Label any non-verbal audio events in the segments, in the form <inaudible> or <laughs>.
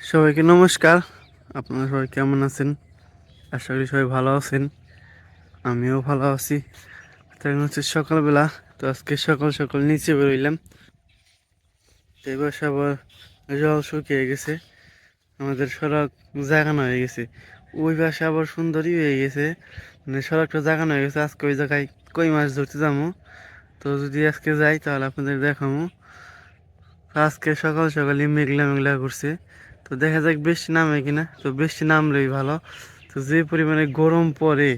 সবাইকে নমস্কার। আপনারা সবাই কেমন আছেন? আশা করি সবাই ভালো আছেন। আমিও ভালো আছি। তো এখন হচ্ছে সকালবেলা। তো আজকে সকাল সকাল নিচে বেরোইলাম। এবার আবার জল শুকিয়ে গেছে। আমাদের সড়ক জাগানো হয়ে গেছে। ওই পাশে আবার সুন্দরই হয়ে গেছে। মানে সড়কটা জাগানো হয়ে গেছে। আজকে ওই জায়গায় কই মাছ ধরতে যাব? তো যদি আজকে যাই তাহলে আপনাদের দেখাবো। আজকে সকাল সকালই মেঘলা মেঘলা করছে। তো দেখা যাক বৃষ্টি নামে কিনা। তো বৃষ্টি নামলেই ভালো। তো যে পরিমাণে গরম পড়ে,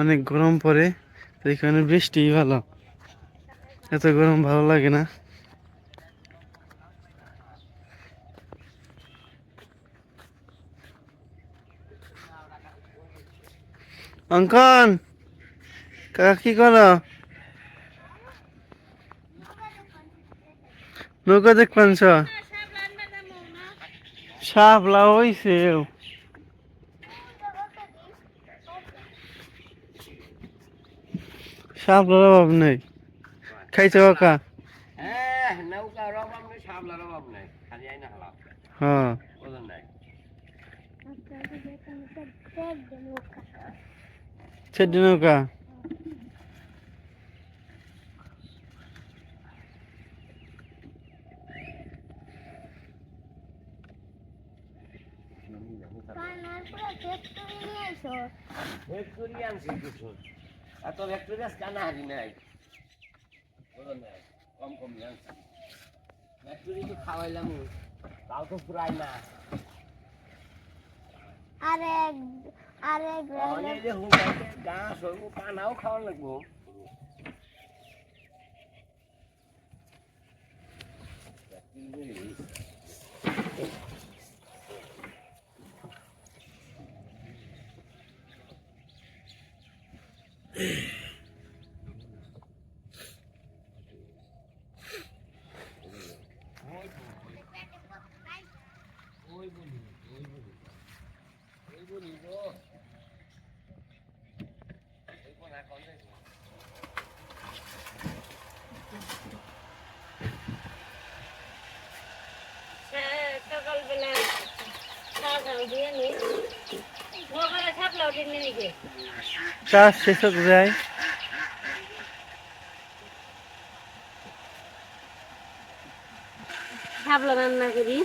অনেক গরম পড়ে, তো এখানে বৃষ্টিই ভালো। এত গরম ভালো লাগে না। অঙ্কন, কাকা কি করো? নৌকা দেখ পানছ শাপলা হইছে। শাপলার অভাব নেই। খাইছে কাকা? হ্যাঁ নৌকার অভাব নেই সামলার অভাব নেই খালি আইনা হালাম হ্যাঁ ওজন নাই ছেড়ে নৌকা ভেক্টোরিয়া আনছি কিছু। এত ভেক্টোরিয়া কানা হারি নাই ওজন কম কম আনছি। ভেক্টোরি তো খাওয়াইলাম। তাও তো পুরাই না। আরেক আরেক অনেক যে হুঁকাইতে গাছ হইব কানাও খাওয়া লাগবো। সকালবেলা Yeah. <laughs> চাষ শেষ হতে যায়। ভাবলাম রান্না করি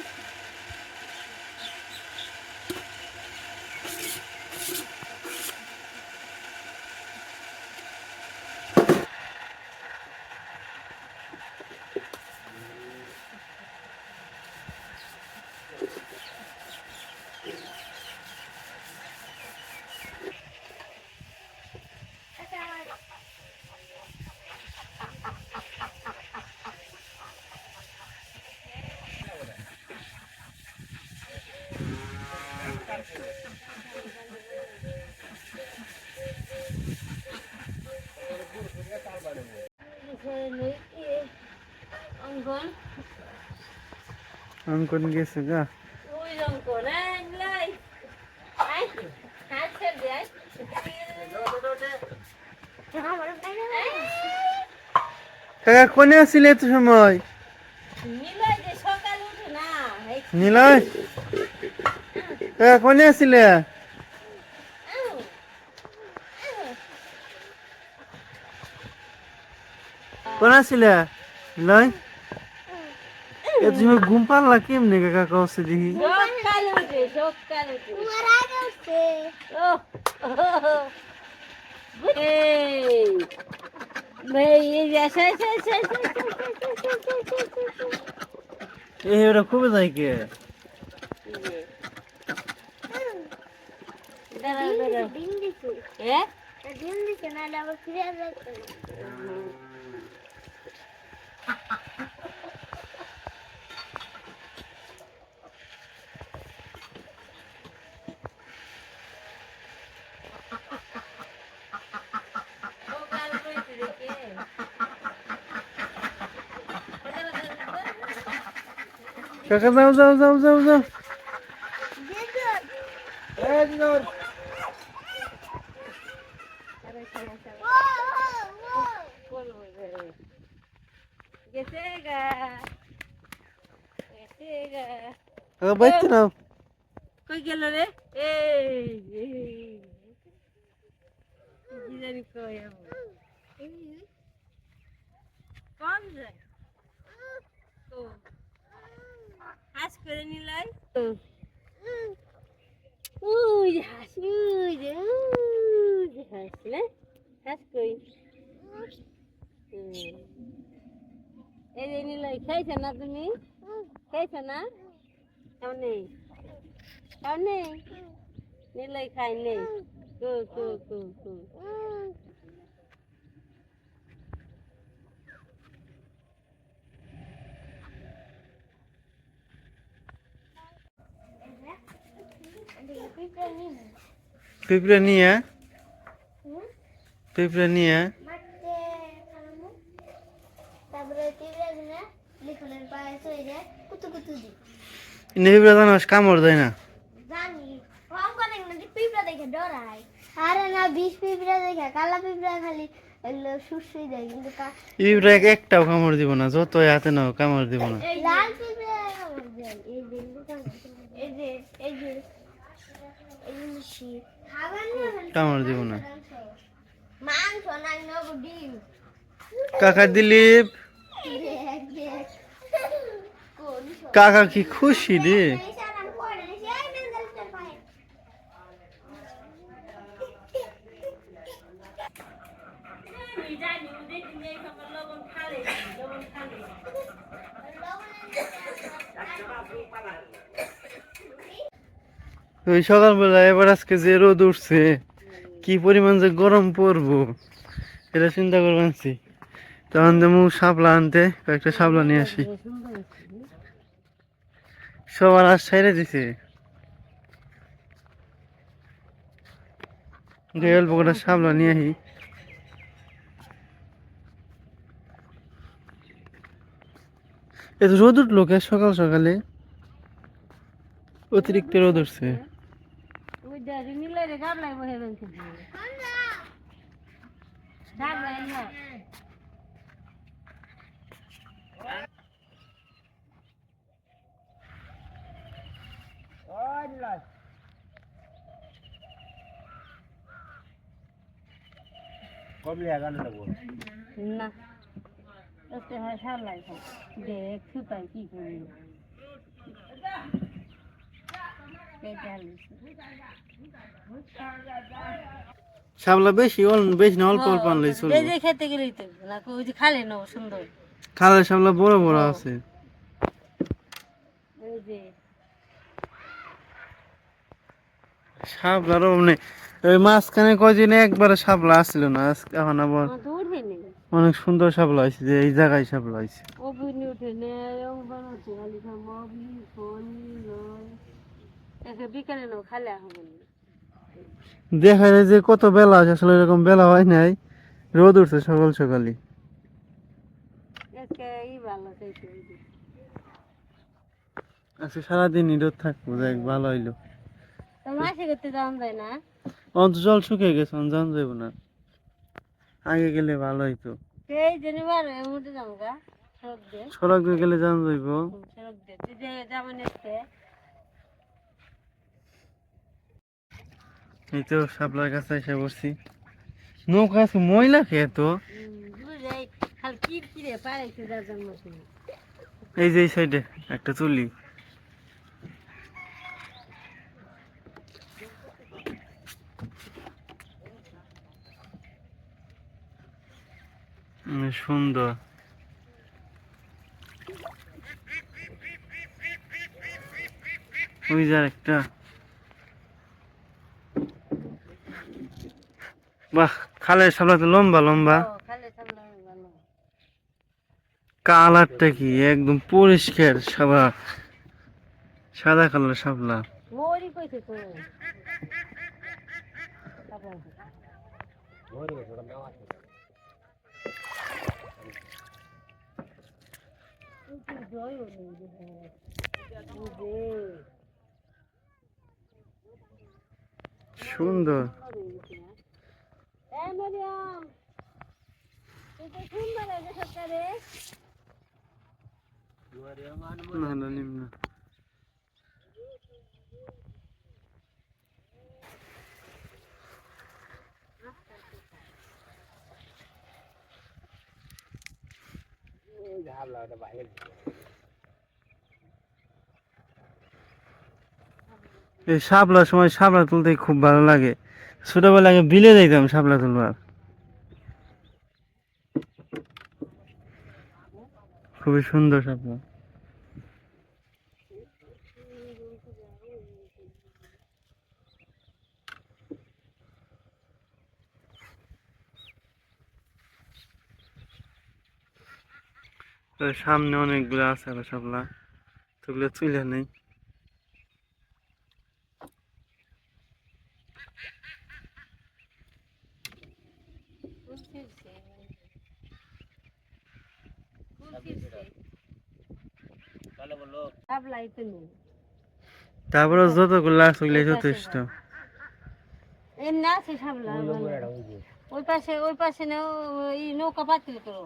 অঙ্কন অঙ্কন গেছে গা কাকা কোনে আসছিলে এত সময়? নিলয় কাকা কোনে আসছিলে কোন আসছিলে নিলয়? এত সময় ঘুম পারলা কেমনে কাকা কষ্ট দেখি সকালে উঠে সকালে উঠে ও এই ভাই এই যে আসে আসে আসে আসে এই ওটা খুবই যায় কে দাঁড়াও দাঁড়াও হ্যাঁ কাকা যাও যাও যাও যাও যাও গেছে গা গেছে গা বাইতে নাও কই গেল রে এই এই। কি জানি কই আমার কম যায় ও করে নিলাই। উই হাস, উই যে, উই হাস না হাস কই? এই যে নিলাই খাইছ না তুমি? খাইছ না? কেমন নেই। কেমন নেই? নিলাই খাই নেই। কু কু কু কু। পিঁপড়ে নিয়ে পিঁপড়ে নিয়ে? পিঁপড়ে জানাস কামড় দেয় না। না আরে না বিষ পিঁপড়া দেখে কালা পিঁপড়া খালি দেয় কিন্তু একটাও কামড় দিব না যতই হাতে নাও কামড় দিব না। লাল পিঁপড়া খাবার দেয় এই যে এই যে এই যে এই যে মিশি খাবার না খালি কামড় দিব না। কাকা দিলীপ। কাকা কি খুশি রে? এই <laughs> সারাম পড়ে সেই মেন্দালটার পায়ে আমি জানি ওদের দিনে সকাল লবণ খালে লবণ সকালবেলা এবার আজকে যে রোদ উঠছে, কি পরিমাণ যে গরম পড়ব, এটা চিন্তা করে আনছি তখন দেবো শাপলা আনতে, কয়েকটা শাপলা নিয়ে আসি। সবার আজ ছেড়ে দিছে। যে অল্প করে শাপলা নিয়ে আসি। এ তো রোদ উঠল কে সকাল সকালে? অতিরিক্ত রোদ উঠছে। ওই দাদি নিলে রে গাবলাই বহে বেঁচে গাবলাই না লাগবো ওতে হয় খাই দেখ সুতাই কি করি শাপলা বেশি বেশি না অল্প অল্প আনলেই চলবে। এই যে খেতে গেলেই তো না ওই যে খালে সুন্দর। খালের বড় বড় আছে। ওই মানে ওই মাঝখানে কয়দিনে একবারে শাপলা আসছিল না আজকে এখন আবার অনেক সুন্দর শাপলা হয়েছে যে এই জায়গায় শাপলা হয়েছে। দেখা যায় যে কত বেলা আছে আসলে এরকম বেলা হয় নাই। রোদ উঠছে সকাল সকালই। আজকে সারাদিনই রোদ থাকব দেখ ভালো হইল। অন্ত জল শুকিয়ে গেছে জান যাইব না। আগে গেলে ভালো হইতো। সড়ক গেলে জান যাইব। সড়ক দিয়ে তুই যে যেমন এসছে এই তো শাপলার কাছে এসে বসছি। নৌকা আছে ময়লা খেয়ে তো। যার এই যে এই সাইডে একটা উম, সুন্দর। ওই যে একটা বাহ খালের সামনে তো লম্বা লম্বা। কালারটা কি একদম পরিষ্কার সাদা সাদা কালার তো। সুন্দর। এই সাপলার সময় শাপলা তুলতে খুব ভালো লাগে। ছোটবেলায় বিলে যাইতাম শাপলা তুলবার। খুবই সুন্দর ওই সামনে অনেকগুলো আছে আরও শাপলা? তোগুলো তুলে নেই। ফুল ছিঁড়ছে। ফুল ছিঁড়ছে। তাহলে বলল শাপলাই তো নেই তারপরে যতগুলো ওগুলো যথেষ্ট এমনি আছে শাপলা ওই পাশে ওই পাশে না ওই নৌকা পাতিল করো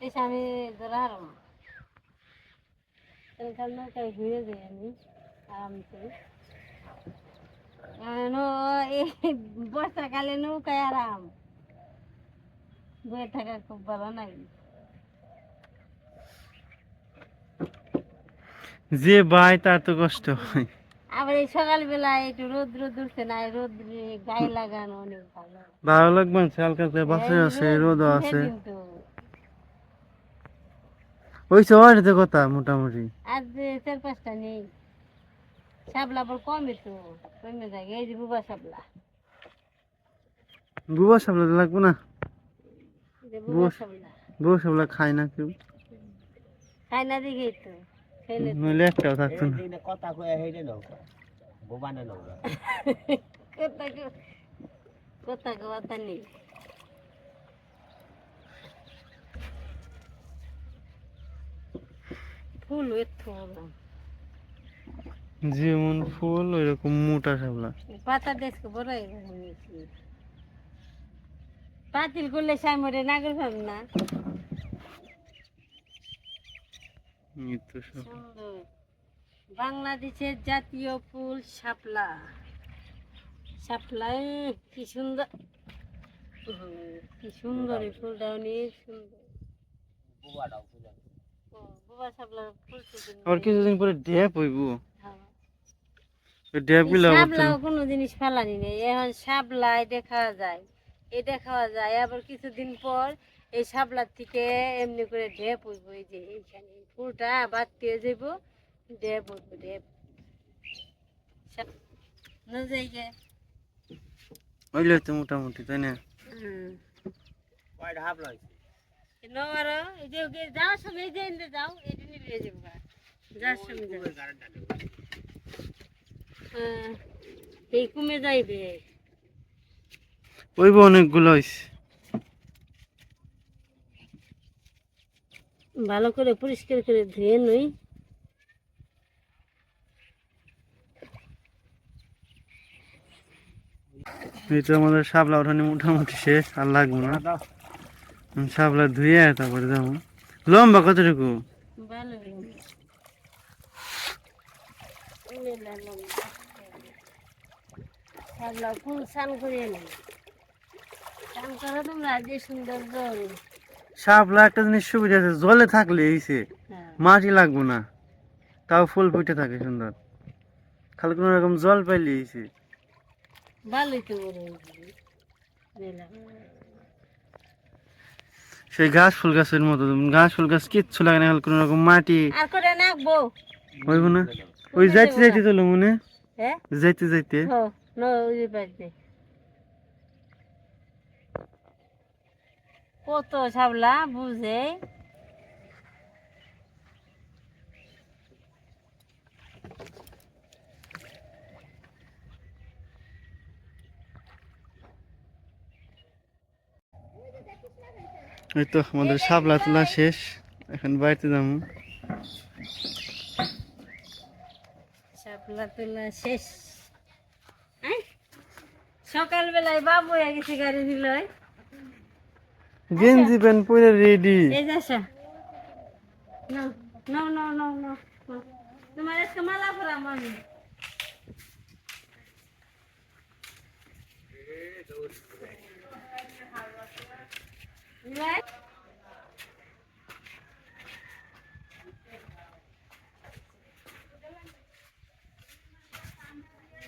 এসে আমি ধরা হারাম বর্ষাকালে নৌকায় আরাম বয়ে থাকা খুব ভালো নাই যে বাই তার তো কষ্ট। হয় আবার এই সকালবেলা একটু রোদ রোদ উঠছে না রোদ গায়ে লাগানো অনেক ভালো। ভালো লাগবে হালকা বাসে আছে রোদও আছে। ওই চড়িতে কথা মোটামুটি। যে চার পাঁচটা নেই শাপলা আবার কমে তো কমে যায় এই যে বুবা শাপলা। বুবা সাবলা লাগবো না। বুবা সাবলা খায় না কেউ। খাই না দেখেই তো তো। নইলে একটাও থাকতো না। কথা কয়ে হেঁটে নৌকা বোবানে নৌকা। কথা কো- কথা কথা নেই। ফুল এত যেমন ফুল ওই রকম মোটা সাবলা পাতা দেশকে বড় হয়ে গেছে পাতিল করলে সাইমরে নাগর ভাব না? সুন্দর। বাংলাদেশের জাতীয় ফুল শাপলা। শাপলা কি সুন্দর। কি সুন্দর এই ফুলটা অনেক সুন্দর। কিছুদিন পরে ড্যাপ হইব। হ্যাঁ। ড্যাপগুলো কোনো জিনিস ফেলানি নেই। এখন শাপলা এটা খাওয়া যায়। এ দেখা যায়। আবার কিছুদিন পর এই শাপলার থেকে এমনি করে ঢেপ উঠবো এই যে এইখানে এই ফুলটা বাড়তে যাব ঢেপ উঠবো গে। হইলে তো মোটামুটি তাই না? যাওয়ার সময় এই যে এনতে যাও এটা নিয়ে যাব যাওয়ার সময় হ্যাঁ, এই কমে যাইবে। ওইব অনেকগুলো হয়েছে ভালো করে পরিষ্কার করে ধুয়ে নই। এই তো আমাদের শাপলা ওঠানি মোটামুটি শেষ আর লাগবো না। শাপলা ধুয়ে তারপরে যাব। লম্বা কতটুকু? ফুল স্নান করে এলাম। স্নান করো তোমরা যে সুন্দর শাপলা একটা জিনিস সুবিধা আছে জলে থাকলে এইছে হ্যাঁ। মাটি লাগবো না তাও ফুল ফুটে থাকে সুন্দর। খালি কোনো রকম জল পাইলে এইছে সেই ঘাস ফুল গাছের মতো ঘাস ফুল গাছ কিচ্ছু লাগে না কোনো রকম মাটি। হইব না। ওই যাইতে যাইতে চলো মনে হ্যাঁ? যাইতে যাইতে হো নো ওই যে বাড়িতে কত সাবলা বুঝে? এই তো আমাদের শাপলা তোলা শেষ এখন বাড়িতে যাব। শাপলা তোলা শেষ। সকালবেলায় বাবু গেছে গাড়ি নিল Genji ben kan punya ready. No, no, no, no, no.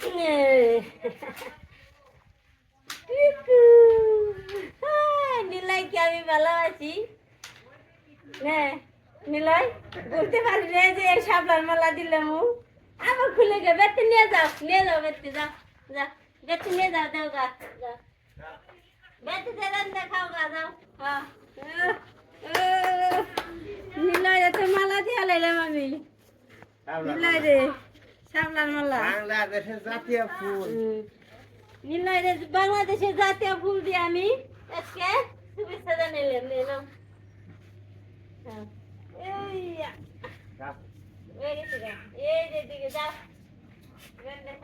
Yeah. <laughs> কি আমি ভালো আছি? না নিলয় বলতে পারি রে যে সাবলার মালা দিলাম আবার খুলে গে বেতে নিয়ে যাও নিয়ে যাও বেতে যাও যা বেতে নিয়ে যাও দেও গা যাও। বেতে দেন দেখাও গা যাও। হ্যাঁ। নিলয় মালা দিয়া লাইলাম আমি। নিলয় রে সাবলার মালা। বাংলাদেশের জাতীয় ফুল। নিলয় রে বাংলাদেশের জাতীয় ফুল দিয়ে আমি আজকে নিলাম। এই যে দিকে গা। দেখ, দেখ,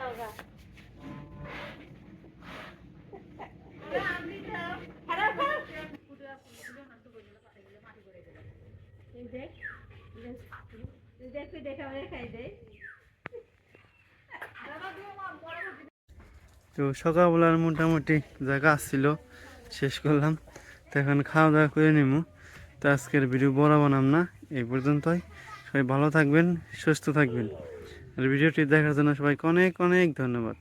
তো সকালবেলার মোটামুটি জায়গা আসছিল শেষ করলাম। তো এখন খাওয়া দাওয়া করে নিব তো আজকের ভিডিও বড় বানাম না, এই পর্যন্তই। সবাই ভালো থাকবেন, সুস্থ থাকবেন। আর ভিডিওটি দেখার জন্য সবাইকে অনেক অনেক ধন্যবাদ।